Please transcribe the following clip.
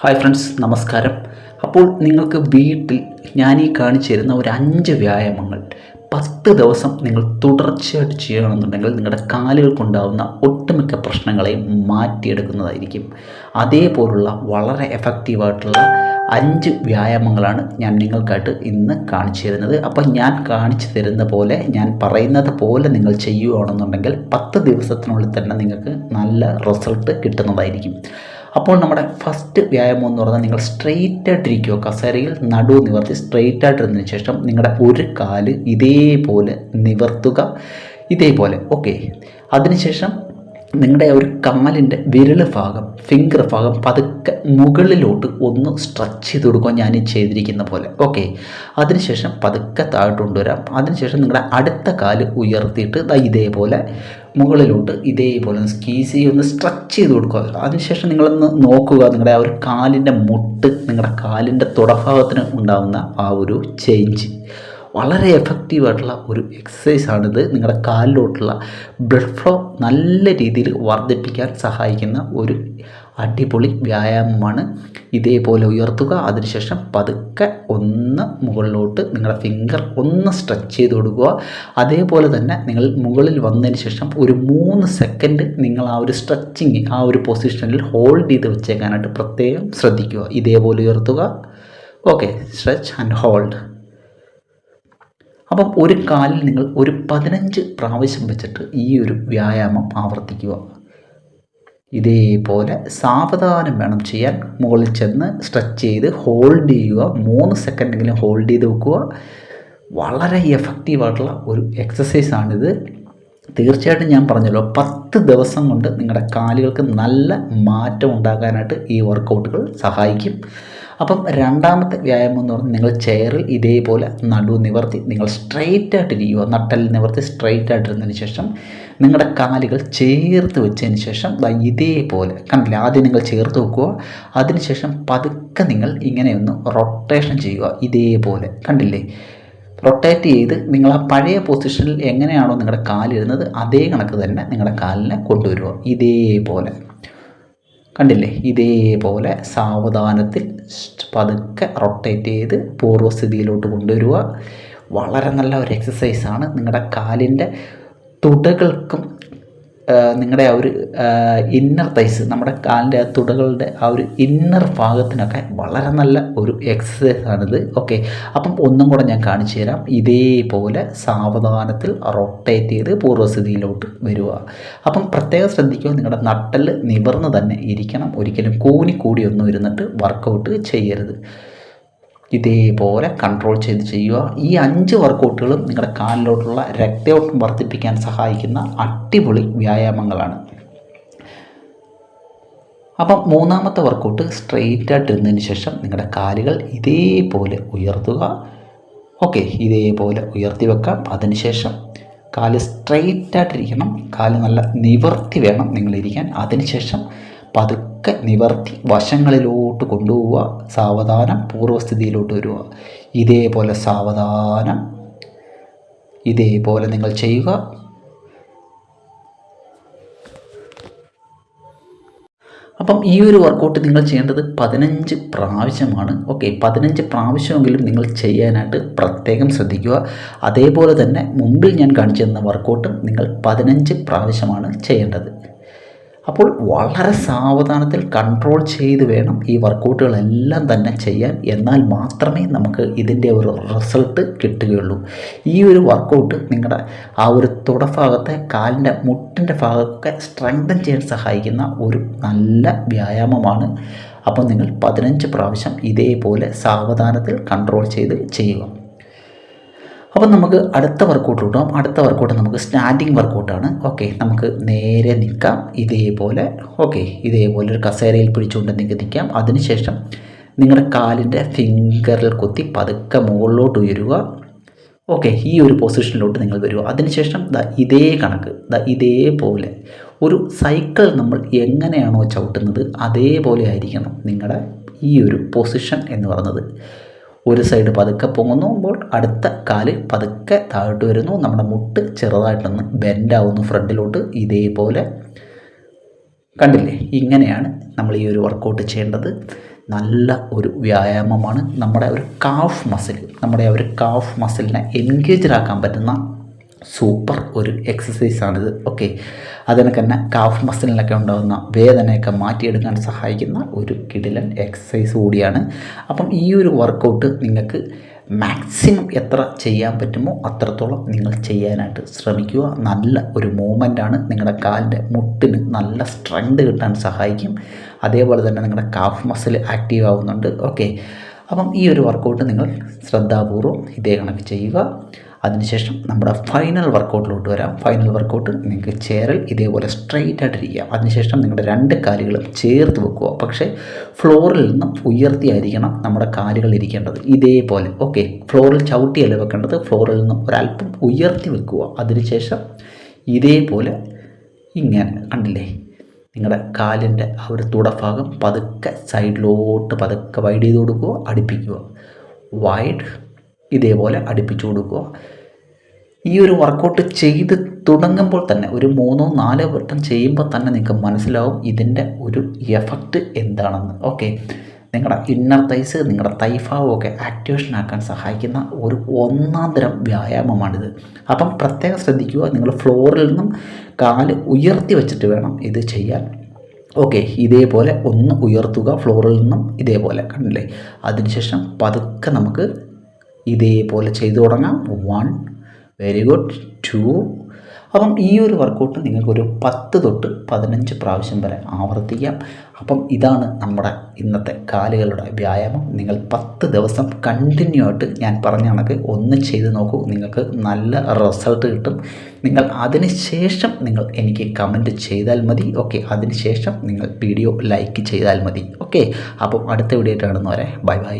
Hi friends നമസ്കാരം. അപ്പോൾ നിങ്ങൾക്ക് വീട്ടിൽ ഈ കാണിച്ചു തരുന്ന ഒരു അഞ്ച് വ്യായാമങ്ങൾ പത്ത് ദിവസം നിങ്ങൾ തുടർച്ചയായിട്ട് ചെയ്യണമെന്നുണ്ടെങ്കിൽ നിങ്ങളുടെ കാലുകൾക്കുണ്ടാകുന്ന ഒട്ടുമിക്ക പ്രശ്നങ്ങളെയും മാറ്റിയെടുക്കുന്നതായിരിക്കും. അതേപോലുള്ള വളരെ എഫക്റ്റീവായിട്ടുള്ള അഞ്ച് വ്യായാമങ്ങളാണ് ഞാൻ നിങ്ങൾക്കായിട്ട് ഇന്ന് കാണിച്ചു തരുന്നത്. അപ്പോൾ ഞാൻ കാണിച്ചു തരുന്ന പോലെ ഞാൻ പറയുന്നത് പോലെ നിങ്ങൾ ചെയ്യുകയാണെന്നുണ്ടെങ്കിൽ പത്ത് ദിവസത്തിനുള്ളിൽ തന്നെ നിങ്ങൾക്ക് നല്ല റിസൾട്ട് കിട്ടുന്നതായിരിക്കും. അപ്പോൾ നമ്മുടെ ഫസ്റ്റ് വ്യായാമം എന്ന് പറഞ്ഞാൽ നിങ്ങൾ സ്ട്രെയിറ്റ് ആയിട്ടിരിക്കുക. കസേരയിൽ നടു നിവർത്തി സ്ട്രെയിറ്റ് ആയിട്ടിരുന്നതിന് ശേഷം നിങ്ങളുടെ ഒരു കാൽ ഇതേപോലെ നിവർത്തുക. ഇതേപോലെ. ഓക്കെ അതിനുശേഷം നിങ്ങളുടെ ഒരു കമ്മലിന്റെ വിരൽ ഭാഗം ഫിംഗർ ഭാഗം പതുക്കെ മുകളിലോട്ട് ഒന്ന് സ്ട്രെച്ച് ചെയ്ത് കൊടുക്കുക ഞാൻ ചെയ്തിരിക്കുന്ന പോലെ. ഓക്കെ അതിനുശേഷം പതുക്കെ താഴോട്ട് കൊണ്ടുവരാം. അതിനുശേഷം നിങ്ങളുടെ അടുത്ത കാൽ ഉയർത്തിയിട്ട് ഇതേപോലെ മുകളിലോട്ട് ഇതേപോലെ സ്കീസ് ഒന്ന് സ്ട്രെച്ച് ചെയ്ത് കൊടുക്കുക. അതിനുശേഷം നിങ്ങളൊന്ന് നോക്കുക നിങ്ങളുടെ ആ ഒരു കാലിന്റെ മുട്ട് നിങ്ങളുടെ കാലിന്റെ തുടഭാഗത്തിന് ഉണ്ടാകുന്ന ആ ഒരു ചേഞ്ച് വളരെ എഫക്റ്റീവായിട്ടുള്ള ഒരു എക്സസൈസാണിത് നിങ്ങളുടെ കാലിലോട്ടുള്ള ബ്ലഡ് ഫ്ലോ നല്ല രീതിയിൽ വർദ്ധിപ്പിക്കാൻ സഹായിക്കുന്ന ഒരു അടിപൊളി വ്യായാമമാണ്. ഇതേപോലെ ഉയർത്തുക അതിനുശേഷം പതുക്കെ ഒന്ന് മുകളിലോട്ട് നിങ്ങളുടെ ഫിംഗർ ഒന്ന് സ്ട്രെച്ച് ചെയ്ത് കൊടുക്കുക. അതേപോലെ തന്നെ നിങ്ങൾ മുകളിൽ വന്നതിന് ശേഷം ഒരു മൂന്ന് സെക്കൻഡ് നിങ്ങൾ ആ ഒരു സ്ട്രെച്ചിങ് ആ ഒരു പൊസിഷനിൽ ഹോൾഡ് ചെയ്ത് വെച്ചേക്കാനായിട്ട് പ്രത്യേകം ശ്രദ്ധിക്കുക. ഇതേപോലെ ഉയർത്തുക. ഓക്കെ സ്ട്രെച്ച് ആൻഡ് ഹോൾഡ് അപ്പം ഒരു കാലിൽ നിങ്ങൾ ഒരു പതിനഞ്ച് പ്രാവശ്യം വെച്ചിട്ട് ഈ ഒരു വ്യായാമം ആവർത്തിക്കുക. ഇതേപോലെ സാവധാനം വേണം ചെയ്യാൻ. മുകളിൽ ചെന്ന് സ്ട്രെച്ച് ചെയ്ത് ഹോൾഡ് ചെയ്യുക. മൂന്ന് സെക്കൻഡെങ്കിലും ഹോൾഡ് ചെയ്ത് വെക്കുക. വളരെ എഫക്റ്റീവായിട്ടുള്ള ഒരു എക്സസൈസാണിത് തീർച്ചയായിട്ടും ഞാൻ പറഞ്ഞല്ലോ പത്ത് ദിവസം കൊണ്ട് നിങ്ങളുടെ കാലുകൾക്ക് നല്ല മാറ്റം ഉണ്ടാകാനായിട്ട് ഈ വർക്കൗട്ടുകൾ സഹായിക്കും. അപ്പം രണ്ടാമത്തെ വ്യായാമം എന്ന് പറഞ്ഞാൽ നിങ്ങൾ ചെയറിൽ ഇതേപോലെ നടു നിവർത്തി നിങ്ങൾ സ്ട്രെയിറ്റ് ആയിട്ട് ഇരിക്കുക നട്ടൽ നിവർത്തി സ്ട്രെയിറ്റ് ആയിട്ടിരുന്നതിന് ശേഷം നിങ്ങളുടെ കാലുകൾ ചേർത്ത് വെച്ചതിന് ശേഷം ഇതേപോലെ കണ്ടില്ല ആദ്യം നിങ്ങൾ ചേർത്ത് വെക്കുക അതിനുശേഷം പതുക്കെ നിങ്ങൾ ഇങ്ങനെ ഒന്ന് റൊട്ടേഷൻ ചെയ്യുക ഇതേപോലെ കണ്ടില്ലേ? റൊട്ടേറ്റ് ചെയ്ത് നിങ്ങൾ ആ പഴയ പൊസിഷനിൽ എങ്ങനെയാണോ നിങ്ങളുടെ കാലിരുന്നത് അതേ കണക്ക് തന്നെ നിങ്ങളുടെ കാലിനെ കൊണ്ടുവരിക ഇതേപോലെ. കണ്ടില്ലേ? ഇതേപോലെ സാവധാനത്തിൽ പതുക്കെ റൊട്ടേറ്റ് ചെയ്ത് പൂർവസ്ഥിതിയിലോട്ട് കൊണ്ടുവരിക. വളരെ നല്ല ഒരു എക്സസൈസാണ് നിങ്ങളുടെ കാലിന്റെ തുടകൾക്കും നിങ്ങളുടെ ആ ഒരു ഇന്നർ തൈസ് നമ്മുടെ കാലിന്റെ ആ തുടകളുടെ ആ ഒരു ഇന്നർ ഭാഗത്തിനൊക്കെ വളരെ നല്ല ഒരു എക്സസൈസ് ആണിത്. ഓക്കെ അപ്പം ഒന്നും കൂടെ ഞാൻ കാണിച്ചു തരാം. ഇതേപോലെ സാവധാനത്തിൽ റൊട്ടേറ്റ് ചെയ്ത് പൂർവസ്ഥിതിയിലോട്ട് വരിക അപ്പം പ്രത്യേകം ശ്രദ്ധിക്കുക നിങ്ങളുടെ നട്ടൽ നിവർന്ന് തന്നെ ഇരിക്കണം. ഒരിക്കലും കൂനി കൂടിയൊന്നും ഇരുന്നിട്ട് വർക്കൗട്ട് ചെയ്യരുത്. ഇതേപോലെ കൺട്രോൾ ചെയ്ത് ചെയ്യുക. ഈ അഞ്ച് വർക്കൗട്ടുകളും നിങ്ങളുടെ കാലിലോട്ടുള്ള രക്തയോട്ടം വർദ്ധിപ്പിക്കാൻ സഹായിക്കുന്ന അടിപൊളി വ്യായാമങ്ങളാണ്. അപ്പം മൂന്നാമത്തെ വർക്കൗട്ട് സ്ട്രെയിറ്റ് ആയിട്ട് ഇരുന്നതിന് ശേഷം നിങ്ങളുടെ കാലുകൾ ഇതേപോലെ ഉയർത്തുക. ഓക്കെ ഇതേപോലെ ഉയർത്തി വെക്കാം അതിനുശേഷം കാൽ സ്ട്രെയിറ്റ് ആയിട്ടിരിക്കണം. കാൽ നല്ല നിവർത്തി വേണം നിങ്ങളിരിക്കാൻ. അതിനുശേഷം പതുക്കെ നിവർത്തി വശങ്ങളിലോട്ട് കൊണ്ടുപോവുക സാവധാനം പൂർവസ്ഥിതിയിലോട്ട് വരിക. ഇതേപോലെ സാവധാനം ഇതേപോലെ നിങ്ങൾ ചെയ്യുക. അപ്പം ഈ ഒരു വർക്കൗട്ട് നിങ്ങൾ ചെയ്യേണ്ടത് പതിനഞ്ച് പ്രാവശ്യമാണ്. ഓക്കെ പതിനഞ്ച് പ്രാവശ്യമെങ്കിലും നിങ്ങൾ ചെയ്യാനായിട്ട് പ്രത്യേകം ശ്രദ്ധിക്കുക. അതേപോലെ തന്നെ മുമ്പിൽ ഞാൻ കാണിച്ചു തന്ന വർക്കൗട്ടും നിങ്ങൾ പതിനഞ്ച് പ്രാവശ്യമാണ് ചെയ്യേണ്ടത്. അപ്പോൾ വളരെ സാവധാനത്തിൽ കൺട്രോൾ ചെയ്ത് വേണം ഈ വർക്കൗട്ടുകളെല്ലാം തന്നെ ചെയ്യാൻ. എന്നാൽ മാത്രമേ നമുക്ക് ഇതിന്റെ ഒരു റിസൾട്ട് കിട്ടുകയുള്ളൂ. ഈ ഒരു വർക്കൗട്ട് നിങ്ങളുടെ ആ ഒരു തുടഭാഗത്തെ കാലിന്റെ മുട്ടിന്റെ ഭാഗമൊക്കെ സ്ട്രെങ്തൻ ചെയ്യാൻ സഹായിക്കുന്ന ഒരു നല്ല വ്യായാമമാണ്. അപ്പോൾ നിങ്ങൾ പതിനഞ്ച് പ്രാവശ്യം ഇതേപോലെ സാവധാനത്തിൽ കൺട്രോൾ ചെയ്ത് ചെയ്യുക. അപ്പം നമുക്ക് അടുത്ത വർക്കൗട്ട് കിട്ടും അടുത്ത വർക്കൗട്ട് നമുക്ക് സ്റ്റാൻഡിങ് വർക്കൗട്ടാണ് ഓക്കെ നമുക്ക് നേരെ നിൽക്കാം. ഇതേപോലെ ഓക്കെ ഇതേപോലെ ഒരു കസേരയിൽ പിടിച്ചുകൊണ്ട് നിങ്ങൾക്ക് നിൽക്കാം. അതിനുശേഷം നിങ്ങളുടെ കാലിന്റെ ഫിംഗറിൽ കുത്തി പതുക്കെ മുകളിലോട്ട് ഉയരുക. ഓക്കെ ഈ ഒരു പൊസിഷനിലോട്ട് നിങ്ങൾ വരിക. അതിനുശേഷം ദ ഇതേ കണക്ക് ദ ഇതേപോലെ ഒരു സൈക്കിൾ നമ്മൾ എങ്ങനെയാണോ ചവിട്ടുന്നത് അതേപോലെ ആയിരിക്കണം നിങ്ങളുടെ ഈ ഒരു പൊസിഷൻ എന്ന് പറയുന്നത്. ഒരു സൈഡ് പതുക്കെ പൊങ്ങുമ്പോൾ അടുത്ത കാൽ പതുക്കെ താഴോട്ട് വരുന്നു. നമ്മുടെ മുട്ട് ചെറുതായിട്ടൊന്ന് ബെൻഡാവുന്നു ഫ്രണ്ടിലോട്ട് ഇതേപോലെ കണ്ടില്ലേ? ഇങ്ങനെയാണ് നമ്മൾ ഈ ഒരു വർക്കൗട്ട് ചെയ്യേണ്ടത്. നല്ല ഒരു വ്യായാമമാണ്. നമ്മുടെ ഒരു കാഫ് മസിൽ നമ്മുടെ ഒരു കാഫ് മസിലിനെ എൻഗേജ്ഡ് ആക്കാൻ പറ്റുന്ന സൂപ്പർ ഒരു എക്സസൈസാണിത് ഓക്കെ അതിനൊക്കെ തന്നെ കാഫ് മസിലിനൊക്കെ ഉണ്ടാകുന്ന വേദനയൊക്കെ മാറ്റിയെടുക്കാൻ സഹായിക്കുന്ന ഒരു കിടിലൻ എക്സസൈസ് കൂടിയാണ്. അപ്പം ഈ ഒരു വർക്കൗട്ട് നിങ്ങൾക്ക് മാക്സിമം എത്ര ചെയ്യാൻ പറ്റുമോ അത്രത്തോളം നിങ്ങൾ ചെയ്യാനായിട്ട് ശ്രമിക്കുക. നല്ല ഒരു മൂവ്മെന്റാണ് നിങ്ങളുടെ കാലിന്റെ മുട്ടിന് നല്ല സ്ട്രെങ്ത് കിട്ടാൻ സഹായിക്കും. അതേപോലെ തന്നെ നിങ്ങളുടെ കാഫ് മസിൽ ആക്റ്റീവ് ആവുന്നുണ്ട്. ഓക്കെ അപ്പം ഈ ഒരു വർക്കൗട്ട് നിങ്ങൾ ശ്രദ്ധാപൂർവം ഇതേ കണക്ക് ചെയ്യുക. അതിനുശേഷം നമ്മുടെ ഫൈനൽ വർക്കൗട്ടിലോട്ട് വരാം. ഫൈനൽ വർക്കൗട്ട് നിങ്ങൾക്ക് ചേരൽ ഇതേപോലെ സ്ട്രെയിറ്റ് ആയിട്ട് ഇരിക്കാം അതിനുശേഷം നിങ്ങളുടെ രണ്ട് കാലുകളും ചേർത്ത് വെക്കുക. പക്ഷേ ഫ്ലോറിൽ നിന്നും ഉയർത്തിയായിരിക്കണം നമ്മുടെ കാലുകൾ ഇരിക്കേണ്ടത്. ഇതേപോലെ ഓക്കെ ഫ്ലോറിൽ ചവിട്ടിയല്ല വെക്കേണ്ടത്? ഫ്ലോറിൽ നിന്നും ഒരല്പം ഉയർത്തി വെക്കുക. അതിനുശേഷം ഇതേപോലെ ഇങ്ങനെ കണ്ടില്ലേ? നിങ്ങളുടെ കാലിന്റെ ആ ഒരു തുടഭാഗം പതുക്കെ സൈഡിലോട്ട് പതുക്കെ വൈഡ് ചെയ്ത് കൊടുക്കുക. അടുപ്പിക്കുക. വൈഡ് ഇതേപോലെ അടുപ്പിച്ചു കൊടുക്കുക. ഈ ഒരു വർക്കൗട്ട് ചെയ്ത് തുടങ്ങുമ്പോൾ തന്നെ ഒരു മൂന്നോ നാലോ വട്ടം ചെയ്യുമ്പോൾ തന്നെ നിങ്ങൾക്ക് മനസ്സിലാവും ഇതിന്റെ ഒരു എഫക്റ്റ് എന്താണെന്ന്. ഓക്കെ നിങ്ങളുടെ ഇന്നർ തൈസ് നിങ്ങളുടെ തൈഫാവും ഒക്കെ ആക്ടിവേഷൻ ആക്കാൻ സഹായിക്കുന്ന ഒരു ഒന്നാം തരം വ്യായാമമാണിത്. അപ്പം പ്രത്യേകം ശ്രദ്ധിക്കുക നിങ്ങൾ ഫ്ലോറിൽ നിന്നും കാൽ ഉയർത്തി വെച്ചിട്ട് വേണം ഇത് ചെയ്യാൻ. ഓക്കെ ഇതേപോലെ ഒന്ന് ഉയർത്തുക ഫ്ലോറിൽ നിന്നും ഇതേപോലെ കണ്ടില്ലേ? അതിനുശേഷം പതുക്കെ നമുക്ക് ഇതേപോലെ ചെയ്തു തുടങ്ങാം. വൺ വെരി ഗുഡ് ടു അപ്പം ഈ ഒരു വർക്കൗട്ട് നിങ്ങൾക്കൊരു പത്ത് തൊട്ട് പതിനഞ്ച് പ്രാവശ്യം വരെ ആവർത്തിക്കാം. അപ്പം ഇതാണ് നമ്മുടെ ഇന്നത്തെ കാലുകളുടെ വ്യായാമം. നിങ്ങൾ പത്ത് ദിവസം കണ്ടിന്യൂ ആയിട്ട് ഞാൻ പറഞ്ഞ കണക്ക് ഒന്ന് ചെയ്ത് നോക്കൂ. നിങ്ങൾക്ക് നല്ല റിസൾട്ട് കിട്ടും. നിങ്ങൾ അതിന് ശേഷം നിങ്ങൾ എനിക്ക് കമന്റ് ചെയ്താൽ മതി. ഓക്കെ അതിന് ശേഷം നിങ്ങൾ വീഡിയോ ലൈക്ക് ചെയ്താൽ മതി. ഓക്കെ അപ്പം അടുത്ത വീഡിയോ ആയിട്ട് കാണുന്നവരെ ബൈ ബൈ